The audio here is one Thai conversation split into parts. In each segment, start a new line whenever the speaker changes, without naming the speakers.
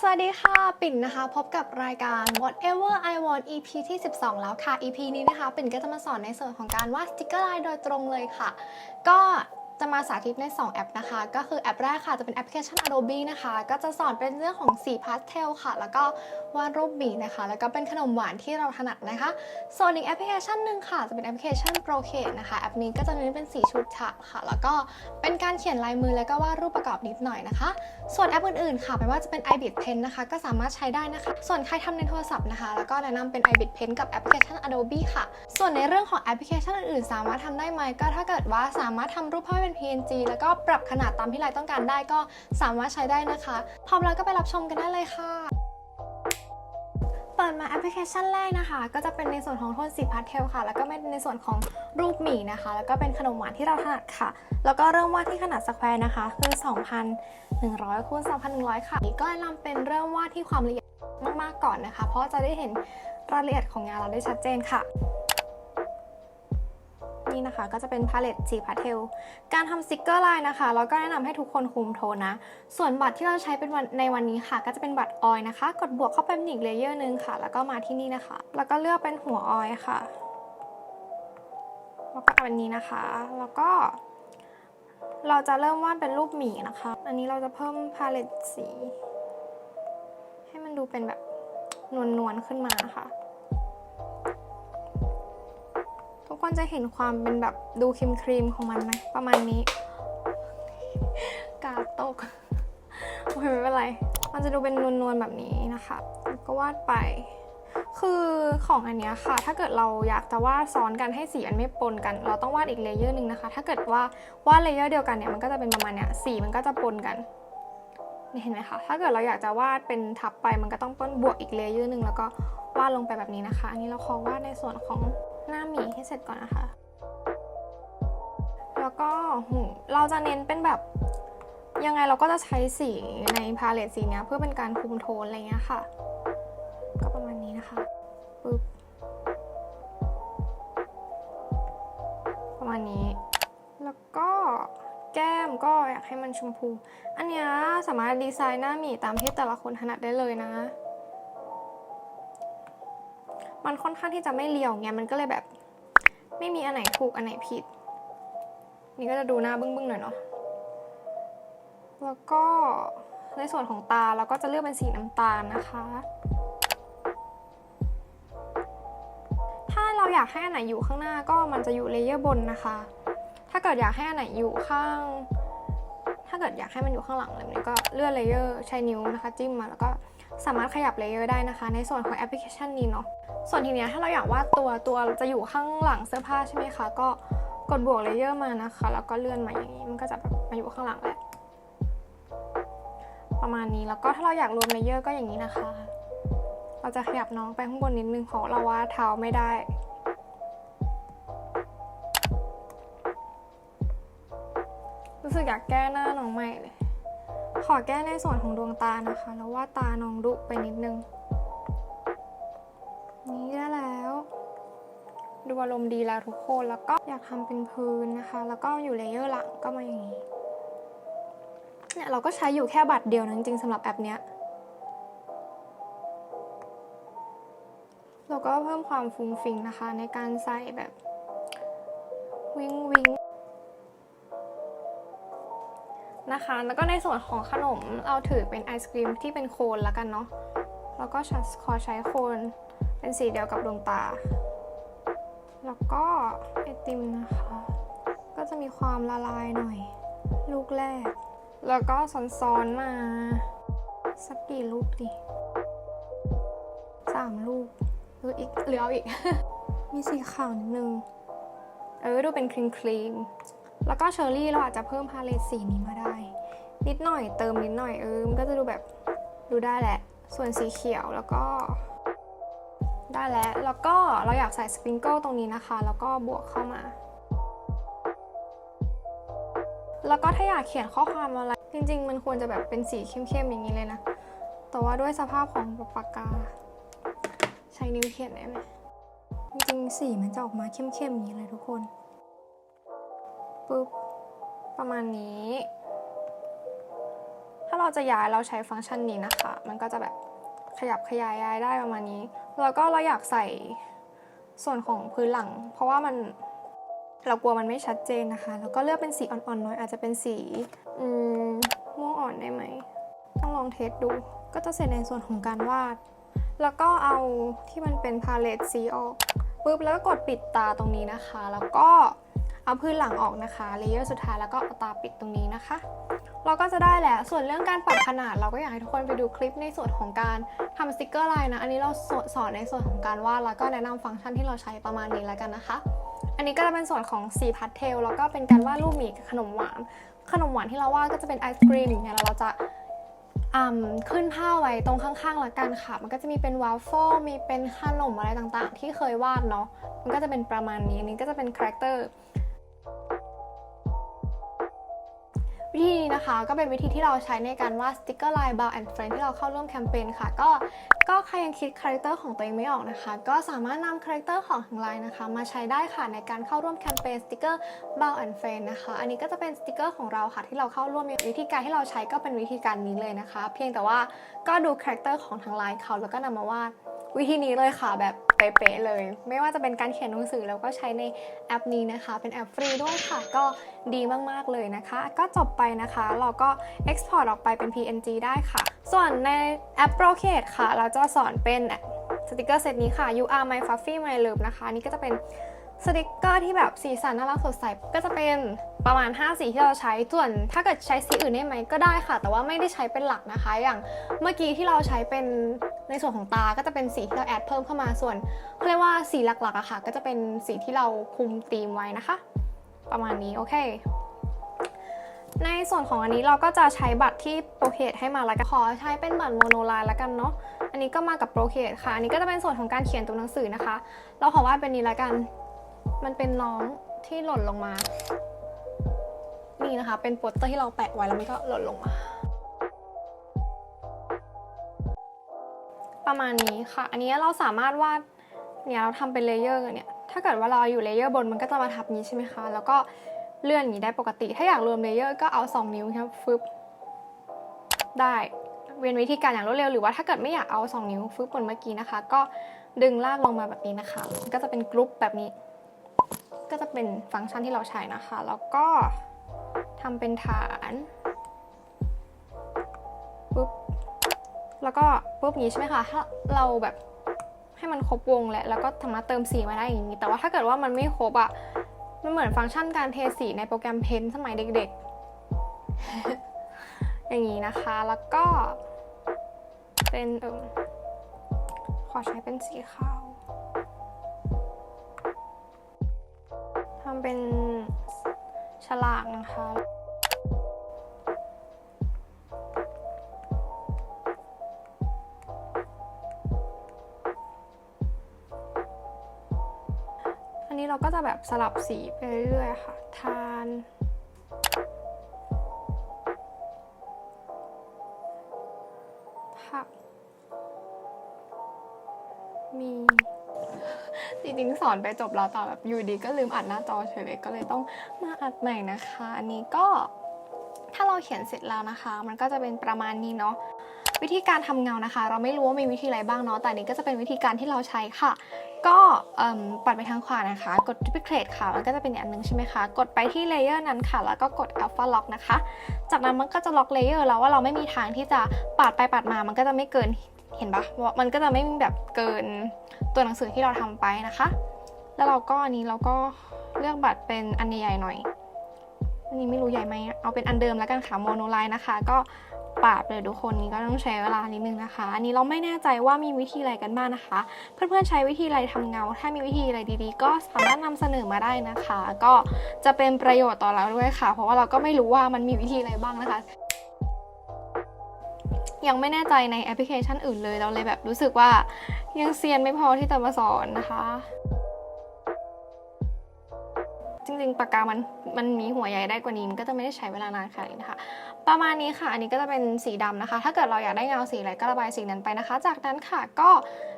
สวัสดีค่ะ ปิ่นนะคะ พบกับรายการ Whatever I Want EP ที่ 12 แล้วค่ะ EP นี้นะคะ ปิ่นก็จะมาสอนในส่วนของการวาดสติกเกอร์ลายโดยตรงเลยค่ะ ก็ จะมาสาธิตใน 2 แอปนะคะ ก็คือแอปแรกค่ะจะเป็นแอปพลิเคชัน Adobe นะคะ ก็จะสอนเป็นเรื่องของสีพาสเทลค่ะ แล้วก็วาดรูปหมีนะคะ แล้วก็เป็นขนมหวานที่เราถนัดนะคะ ส่วนอีกแอปพลิเคชันหนึ่งค่ะ จะเป็นแอปพลิเคชัน Procreate นะคะ แอปนี้ก็จะเน้นเป็นสีชุดฉากค่ะ แล้วก็เป็นการเขียนลายมือแล้วก็วาดรูปประกอบนิดหน่อยนะคะ ส่วนแอปอื่นๆค่ะไม่ว่าจะเป็น iBit Pen นะคะ ก็สามารถใช้ได้นะคะ ส่วนใครทำในโทรศัพท์นะคะ แล้วก็แนะนำเป็น iBit Pen กับแอปพลิเคชัน Adobe ค่ะ ส่วนในเรื่องของแอปพลิเคชันอื่นๆ สามารถทำได้ไหมก็ถ้าเกิดว่าสามารถทำรูปภาพเป็น PNG แล้วก็ปรับขนาดตามที่เราต้องการได้ก็สามารถใช้ได้นะคะ พร้อมแล้วก็ไปรับชมกันได้เลยค่ะเปิดมาแอปพลิเคชันแรกนะคะ ก็จะเป็นในส่วนของโทนสีพาสเทลค่ะ แล้วก็เป็นในส่วนของรูปหมี่นะคะ แล้วก็เป็นขนมหวานที่เราถนัดค่ะ แล้วก็เริ่มวาดที่ขนาดสแควร์นะคะ คือ 2,100คูณ2,100 ค่ะก็แนะนำเป็นเริ่มวาดที่ความละเอียดมากๆก่อนนะคะ เพราะจะได้เห็นรายละเอียดของงานเราได้ชัดเจนค่ะ นี่นะคะ ก็จะเป็นพาเลตสีพาสเทล การทำสติกเกอร์ลายนะคะ เราก็แนะนำให้ทุกคนคุมโทนนะ ส่วนบัตรที่เราใช้เป็นวันในวันนี้ค่ะ ก็จะเป็นบัตรออยนะคะ กดบวกเข้าไปอีกเลเยอร์หนึงค่ะ แล้วก็มาที่นี่นะคะ แล้วก็เลือกเป็นหัวออยค่ะ แล้วก็อันนี้นะคะ แล้วก็ เราจะเริ่มวาดเป็นรูปหมีนะคะ อันนี้เราจะเพิ่มพาเลตสี ให้มันดูเป็นแบบนวลๆขึ้นมาค่ะ กคนจะเห็นความเป็นแบบดูครีมครีมของมันไหมประมาณนี้ กาตกโอเคไม่เป็นไร มันจะดูเป็นนวลๆแบบนี้นะคะก็วาดไป คือของอันเนี้ยค่ะ ถ้าเกิดเราอยากจะวาดซ้อนกันให้สีมันไม่ปนกัน เราต้องวาดอีกเลเยอร์หนึ่งนะคะ ถ้าเกิดว่าวาดเลเยอร์เดียวกันเนี่ยมันก็จะเป็นประมาณเนี้ยสีมันก็จะปนกันนี่เห็นไหมคะ ถ้าเกิดเราอยากจะวาดเป็นทับไป มันก็ต้องป้นบวกอีกเลเยอร์หนึ่งแล้วก็วาดลงไปแบบนี้นะคะ อันนี้เราขอวาดในส่วนของ หน้าหมีให้เสร็จก่อนนะคะ แล้วก็หูเราจะเน้นเป็นแบบยังไงเราก็จะใช้สีในพาเลตสีเนี้ยเพื่อเป็นการคุมโทนอะไรเงี้ยค่ะ ก็ประมาณนี้นะคะปึ๊บประมาณนี้ แล้วก็แก้มก็อยากให้มันชมพู อันเนี้ยสามารถดีไซน์หน้าหมีตามที่แต่ละคนถนัดได้เลยนะ มันค่อนข้างที่จะไม่เรียวไงมันก็เลยแบบ ไม่มีอันไหนถูกอันไหนผิด นี่ก็จะดูหน้าบึ้งๆหน่อยเนาะแล้วก็ในส่วนของตาเราก็จะเลือกเป็นสีน้ำตาลนะคะ ถ้าเราอยากให้อันไหนอยู่ข้างหน้าก็มันจะอยู่เลเยอร์บนนะคะ ถ้าเกิดอยากให้อันไหนอยู่ข้าง ถ้าเกิดอยากให้มันอยู่ข้างหลังอะไรนี้ก็เลื่อนเลเยอร์ใช้นิ้วนะคะ จิ้มมาแล้วก็ สามารถขยับเลเยอร์ได้นะคะ ในส่วนของแอปพลิเคชันนี้เนาะส่วนทีเนี้ยถ้าเราอยากวาดตัวตัวจะอยู่ข้างหลังเสื้อผ้าใช่ไหมคะ ก็กดบวกเลเยอร์มานะคะ แล้วก็เลื่อนมาอย่างนี้มันก็จะแบบมาอยู่ข้างหลังแหละประมาณนี้แล้วก็ถ้าเราอยากรวมเลเยอร์ก็อย่างนี้นะคะ เราจะขยับน้องไปข้างบนนิดนึงเพราะเราว่าดเท้าไม่ได้รู้สึกอยากแก้หน้าน้องใหม่เลย ขอแก้ในส่วนของดวงตานะคะแล้วว่าตาน้องดุไปนิดนึง นี่ได้แล้ว ดูอารมณ์ดีแล้วทุกคนแล้วก็อยากทำเป็นพื้นนะคะ แล้วก็อยู่เลเยอร์หลังก็มาอย่างนี้เนี่ยเราก็ใช้อยู่แค่บัตรเดียวนะจริงๆสำหรับแอปเนี้ยเราก็เพิ่มความฟุ้งฟิงนะคะ ในการใส่แบบวิงวิง นะคะ แล้วก็ในส่วนของขนมเราถือเป็นไอศครีมที่เป็นโคนแล้วกันเนาะ แล้วก็ขอใช้โคนเป็นสีเดียวกับดวงตา แล้วก็ไอติมนะคะ ก็จะมีความละลายหน่อย ลูกแรก แล้วก็ซ้อนๆมา สักกี่ลูกดิสามลูกหรืออีกเหลือเอาอีก มีสีขาวนิดนึง เออดูเป็นครีมครีมแล้วก็เชอร์รี่เราอาจจะเพิ่มพาเลตสีนี้มาได้ นิดหน่อยเติมนิดหน่อยเออมันก็จะดูแบบดูได้แหละ ส่วนสีเขียวแล้วก็ได้แล้ว แล้วก็เราอยากใส่สปริงเกิลตรงนี้นะคะ แล้วก็บวกเข้ามา แล้วก็ถ้าอยากเขียนข้อความอะไร จริง ๆ มันควรจะแบบเป็นสีเข้มๆ อย่างนี้เลยนะ แต่ว่าด้วยสภาพของปากกา ใช้นิ้วเขียนได้ไหม จริงๆ สีมันจะออกมาเข้มๆ อย่างนี้เลยทุกคนปุ๊บ ประมาณนี้ เราจะย้ายเราใช้ฟังก์ชันนี้นะคะ มันก็จะแบบขยับขยายย้ายได้ประมาณนี้ แล้วก็เราอยากใส่ส่วนของพื้นหลัง เพราะว่ามันเรากลัวมันไม่ชัดเจนนะคะ แล้วก็เลือกเป็นสีอ่อนๆหน่อยอาจจะเป็นสีมม่วงอ่อนได้ไหม ต้องลองเทสดู ก็จะเสร็จในส่วนของการวาด แล้วก็เอาที่มันเป็นพาเลตสีออกปุ๊บแล้วก็กดปิดตาตรงนี้นะคะ แล้วก็ เอาพื้นหลังออกนะคะเลเยอร์สุดท้ายแล้วก็เอาตาปิดตรงนี้นะคะ เราก็จะได้แล้ว ส่วนเรื่องการปรับขนาด เราก็อยากให้ทุกคนไปดูคลิปในส่วนของการทำสติกเกอร์ลายนะ อันนี้เราสสอนในส่วนของการวาดแล้วก็แนะนำฟังก์ชันที่เราใช้ประมาณนี้แล้วกันนะคะ อันนี้ก็จะเป็นส่วนของสีพาสเทลแล้วก็เป็นการวาดรูปหมีกับขนมหวาน ขนมหวานที่เราวาดก็จะเป็นไอศครีมอย่างเงี้ยแล้วเราจะขึ้นผ้าไว้ตรงข้างๆละกันค่ะ มันก็จะมีเป็นวาฟเฟิล มีเป็นขนมอะไรต่างๆ ที่เคยวาดเนาะ มันก็จะเป็นประมาณนี้อันนี้ก็จะเป็นคาแรคเตอร์ วิธีนี้นะคะ ก็เป็นวิธีที่เราใช้ในการวาดสติกเกอร์ไลน์ Bow and Friend ที่เราเข้าร่วมแคมเปญค่ะ ก็ก็ใครยังคิดคาแรคเตอร์ของตัวเองไม่ออกนะคะ ก็สามารถนำคาแรคเตอร์ของทางไลน์นะคะ มาใช้ได้ค่ะในการเข้าร่วมแคมเปญสติกเกอร์ Bow and Friend นะคะ อันนี้ก็จะเป็นสติกเกอร์ของเราค่ะที่เราเข้าร่วมวิธีการที่เราใช้ก็เป็นวิธีการนี้เลยนะคะ เพียงแต่ว่าก็ดูคาแรคเตอร์ของทางไลน์เขาแล้วก็นำมาวาดวิธีนี้เลยค่ะแบบ เป๊ะๆเลย ไม่ว่าจะเป็นการเขียนหนังสือแล้วก็ใช้ในแอปนี้นะคะ เป็นแอปฟรีด้วยค่ะ ก็ดีมากๆเลยนะคะ ก็จบไปนะคะ เราก็ Export ออกไปเป็น PNG ได้ค่ะ ส่วนในแอป Procreate ค่ะ เราจะสอนเป็นสติกเกอร์เซตนี้ค่ะ You are my fluffy my love นะคะ นี่ก็จะเป็น สติกเกอร์ที่แบบสีสันน่ารักสดใสก็จะเป็นประมาณ 5 สีที่เราใช้ส่วนถ้าเกิดใช้สีอื่นได้ไหมก็ได้ค่ะ แต่ว่าไม่ได้ใช้เป็นหลักนะคะ อย่างเมื่อกี้ที่เราใช้เป็นในส่วนของตาก็จะเป็นสีที่เราแอดเพิ่มเข้ามาส่วนเขาเรียกว่าสีหลักๆอะค่ะ ก็จะเป็นสีที่เราคุมธีมไว้นะคะ ประมาณนี้โอเค ในส่วนของอันนี้เราก็จะใช้บัตรที่โปรเคทให้มาแล้วก็ขอใช้เป็นบัตรโมโนไลน์แล้วกันเนาะอันนี้ก็มากับโปรเคทค่ะอันนี้ก็จะเป็นส่วนของการเขียนตัวหนังสือนะคะ เราขอวาดเป็นนี้แล้วกัน มันเป็นน้องที่หล่นลงมา นี่นะคะ เป็นโปสเตอร์ที่เราแปะไว้แล้วมันก็หล่นลงมา ประมาณนี้ค่ะ อันนี้เราสามารถวาดเนี่ยเราทำเป็นเลเยอร์เนี่ยถ้าเกิดว่าเราอยู่เลเยอร์บนมันก็จะมาทับนี้ใช่ไหมคะ แล้วก็เลื่อนอย่างนี้ได้ปกติ ถ้าอยากรวมเลเยอร์ก็เอา 2 นิ้วครับฟึบได้ เวียนวิธีการอย่างรวดเร็วหรือว่าถ้าเกิดไม่อยากเอา 2 นิ้วฟึบเหมือนเมื่อกี้นะคะ ก็ดึงลากลงมาแบบนี้นะคะ ก็จะเป็นกรุ๊ปแบบนี้ ก็จะเป็นฟังก์ชันที่เราใช้นะคะ แล้วก็ทำเป็นฐานปุ๊บแล้วก็ปุ๊บนี้ใช่ไหมคะถ้าเราแบบให้มันครบวงแหละแล้วก็สามารถเติมสีมาได้อย่างนี้ แต่ว่าถ้าเกิดว่ามันไม่ครบอะมันเหมือนฟังก์ชันการเทสีในโปรแกรมเพนสมัยเด็กๆ อย่างนี้นะคะ แล้วก็เป็นเออขอใช้เป็นสีขาว ทำเป็นฉลากนะคะอันนี้เราก็จะแบบสลับสีไปเรื่อยๆค่ะ ทาน ผัก จริงๆสอนไปจบแล้วแต่แบบอยู่ดีก็ลืมอัดหน้าจอเฉยเลยก็เลยต้องมาอัดใหม่นะคะ อันนี้ก็ถ้าเราเขียนเสร็จแล้วนะคะ มันก็จะเป็นประมาณนี้เนาะวิธีการทำเงานะคะ เราไม่รู้ว่ามีวิธีอะไรบ้างเนาะแต่อันนี้ก็จะเป็นวิธีการที่เราใช้ค่ะ ก็ปัดไปทางขวานะคะ กด duplicate ค่ะมันก็จะเป็นอันนึงใช่ไหมคะ กดไปที่เลเยอร์นั้นค่ะ แล้วก็กด alpha lock นะคะ จากนั้นมันก็จะล็อกเลเยอร์แล้วว่าเราไม่มีทางที่จะปาดไปปาดมามันก็จะไม่เกิน เห็นปะมันก็จะไม่แบบเกินตัวหนังสือที่เราทำไปนะคะ แล้วเราก็อันนี้เราก็เลือกบัตรเป็นอันใหญ่ๆหน่อยอันนี้ไม่รู้ใหญ่ไหมเอาเป็นอันเดิมแล้วกันค่ะโมโนไลน์นะคะ ก็ปาดเลยทุกคนนี้ก็ต้องใช้เวลานิดนึงนะคะ อันนี้เราไม่แน่ใจว่ามีวิธีอะไรกันบ้างนะคะ เพื่อนๆใช้วิธีอะไรทำเงา ถ้ามีวิธีอะไรดีๆ ก็สามารถนำเสนอมาได้นะคะ ก็จะเป็นประโยชน์ต่อเราด้วยค่ะ เพราะว่าเราก็ไม่รู้ว่ามันมีวิธีอะไรบ้างนะคะ ยังไม่แน่ใจในแอปพลิเคชันอื่นเลยเราเลยแบบรู้สึกว่ายังเซียนไม่พอที่จะมาสอนนะคะ จริงๆปากกามันมันมีหัวใหญ่ได้กว่านี้มันก็จะไม่ได้ใช้เวลานานขนาดนี้นะคะ ประมาณนี้ค่ะ อันนี้ก็จะเป็นสีดำนะคะ ถ้าเกิดเราอยากได้เงาสีอะไรก็ระบายสีนั้นไปนะคะ จากนั้นค่ะก็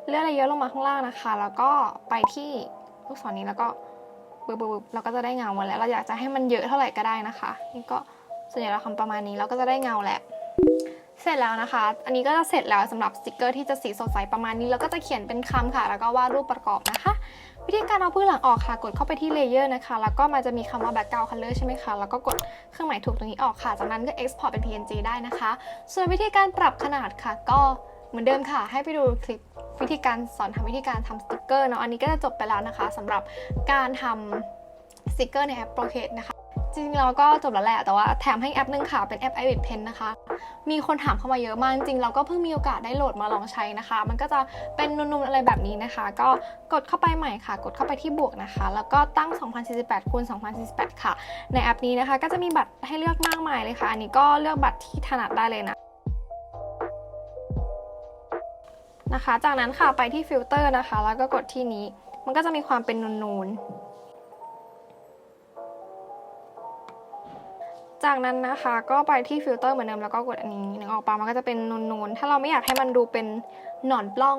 เลื่อนอะไรเยอะลงมาข้างล่างนะคะ แล้วก็ไปที่ลูกศรนี้แล้วก็บึ๊บๆเราก็จะได้เงามาแล้ว เราอยากจะให้มันเยอะเท่าไหร่ก็ได้นะคะ นี่ก็ส่วนใหญ่เราทำประมาณนี้เราก็จะได้เงาแหละ สร็จแล้วนะคะ อันนี้ก็จะเสร็จแล้วสำหรับสติกเกอร์ที่จะสีสดใสประมาณนี้ แล้วก็จะเขียนเป็นคำค่ะ แล้วก็วาดรูปประกอบนะคะ วิธีการเอาพื้นหลังออกค่ะ กดเข้าไปที่เลเยอร์นะคะ แล้วก็มันจะมีคำว่า background color ใช่ไหมคะ แล้วก็กดเครื่องหมายถูกตรงนี้ออกค่ะ จากนั้นก็ export เป็น png ได้นะคะ ส่วนวิธีการปรับขนาดค่ะ ก็เหมือนเดิมค่ะ ให้ไปดูคลิปวิธีการสอนทำวิธีการทำสติกเกอร์เนาะ อันนี้ก็จะจบไปแล้วนะคะสำหรับการทำสติกเกอร์ในแอป Procreate นะคะ ริงๆเราก็จบแล้วแหละ แต่ว่าแถมให้แอปนึงค่ะ เป็นแอป i v i t Pen นะคะ มีคนถามเข้ามาเยอะมาก จริงเราก็เพิ่งมีโอกาสได้โหลดมาลองใช้นะคะ มันก็จะเป็นนูนๆอะไรแบบนี้นะคะ ก็กดเข้าไปใหม่ค่ะ กดเข้าไปที่บวกนะคะ แล้วก็ตั้ง 2048คูณ2048 ค่ะ ในแอปนี้นะคะ ก็จะมีบัตรให้เลือกมากมายเลยค่ะ อันนี้ก็เลือกบัตรที่ถนัดได้เลยนะนะคะ จากนั้นค่ะไปที่ฟิลเตอร์นะคะ แล้วก็กดที่นี้ มันก็จะมีความเป็นนูนๆ จากนั้นนะคะก็ไปที่ฟิลเตอร์เหมือนเดิมแล้วก็กดอันนี้นึกออกปะมันก็จะเป็นนูนๆ ถ้าเราไม่อยากให้มันดูเป็นหนอนปล้อง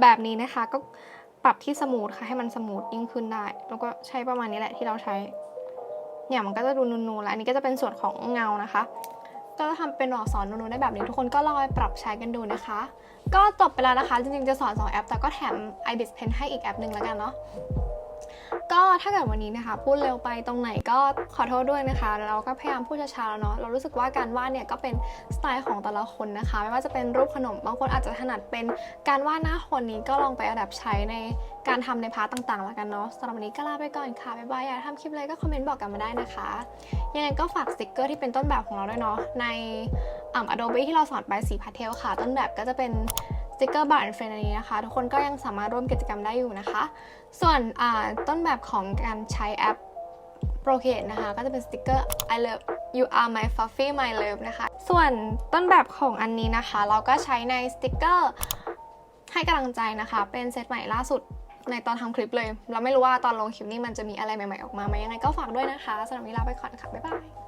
แบบนี้นะคะ ก็ปรับที่สมูทค่ะให้มันสมูทยิ่งขึ้นได้ แล้วก็ใช้ประมาณนี้แหละที่เราใช้ เนี่ยมันก็จะดูนูนๆแล้วอันนี้ก็จะเป็นส่วนของเงานะคะก็จะทำเป็นอักษรนูนๆได้แบบนี้ทุกคนก็ลองไปปรับใช้กันดูนะคะ ก็จบไปแล้วนะคะ จริงๆจะสอน 2 แอป แต่ก็แถม ibis pen ให้อีกแอปหนึ่งแล้วกันเนาะ ก็ถ้าเกิดวันนี้นะคะ พูดเร็วไปตรงไหนก็ขอโทษด้วยนะคะ เราก็พยายามพูดช้าๆแล้วเนาะเรารู้สึกว่าการวาดเนี่ยก็เป็นสไตล์ของแต่ละคนนะคะ ไม่ว่าจะเป็นรูปขนมบางคนอาจจะถนัดเป็นการวาดหน้าคนนี้ก็ลองไปอัดับใช้ในการทำในพาร์ตต่างๆแล้วกันเนาะสำหรับวันนี้ก็ลาไปก่อนค่ะบ๊ายบายอยากทำคลิปอะไรก็คอมเมนต์บอกกันมาได้นะคะ ยังไงก็ฝากสติกเกอร์ที่เป็นต้นแบบของเราด้วยเนาะในอ่า Adobe ที่เราสอนไปสีพาเทลค่ะ ต้นแบบก็จะเป็น ติกเกอร์บาร์แฟนอันนี้นะคะ ทุกคนก็ยังสามารถร่วมกิจกรรมได้อยู่นะคะ ส่วนต้นแบบของการใช้แอป Procreate นะคะ ก็จะเป็นสติกเกอร์ I love you are my fluffy my love นะคะ ส่วนต้นแบบของอันนี้นะคะ เราก็ใช้ในสติกเกอร์ให้กำลังใจนะคะ เป็นเซตใหม่ล่าสุดในตอนทำคลิปเลย เราไม่รู้ว่าตอนลงคลิปนี้มันจะมีอะไรใหม่ๆออกมาไหมยังไงก็ฝากด้วยนะคะสำหรับวันนี้ลาไปก่อนค่ะ บ๊ายบาย